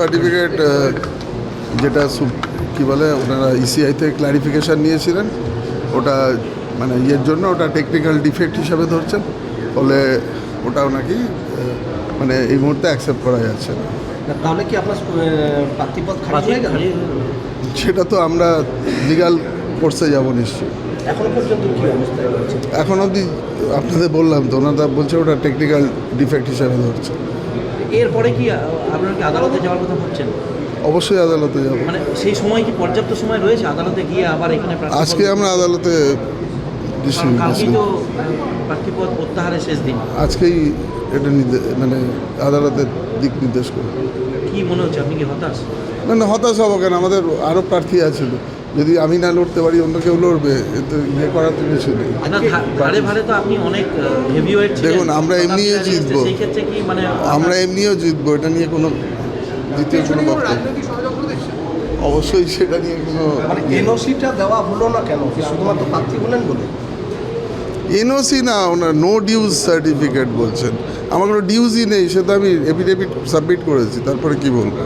Certificate যেটা সু- কি বলে ওনারা ইসিআইতে থেকে ক্লারিফিকেশান নিয়েছিলেন। ওটা মানে ইয়ের জন্য ওটা টেকনিক্যাল ডিফেক্ট হিসাবে ধরছেন। ফলে ওটাও নাকি মানে এই মুহূর্তে অ্যাকসেপ্ট করা যাচ্ছে না। তাহলে কি আপনার প্রার্থীপদ খারাপ হয়ে গেল? সেটা তো আমরা লিগাল কোর্সে যাব নিশ্চয়ই। এখন অবধি আপনাদের বললাম তো ওনারা বলছে ওটা টেকনিক্যাল ডিফেক্ট হিসাবে ধরছে। এরপরে কি আপনারা কি আদালতে যাওয়ার কথা ভাবছেন? অবশ্যই আদালতে যাব। মানে সেই সময় কি পর্যাপ্ত সময় রয়েছে? আদালতে গিয়ে আবার এখানে আজকে আমরা আদালতে আজকেই এটা মানে আদালতের দিক নির্দেশ করে। কি মনে হচ্ছে? আপনি কি হতাশ? না না হতাশ হব কেন? আমাদের আরও প্রার্থী আছে। যদি আমি না লড়তে পারি অন্য কেউ লড়বে এতে ইয়ে করার তো কিছু নেই। দেখুন, আমরা এমনিও জিতবো। মানে আমরা এমনিও জিতবো এটা নিয়ে কোনো দ্বিতীয় কোনো বক্তব্য অবশ্যই সেটা নিয়ে কোনো মানে এনওসিটা দেওয়া হলো না কেন? শুধুমাত্র প্রার্থী হলেন বলে? এনওসি না ওনার নো ডিউজ সার্টিফিকেট বলছেন। আমার কোনো ডিউজই নেই সে তো আমি এফিডেভিট সাবমিট করেছি তারপরে কি বলব?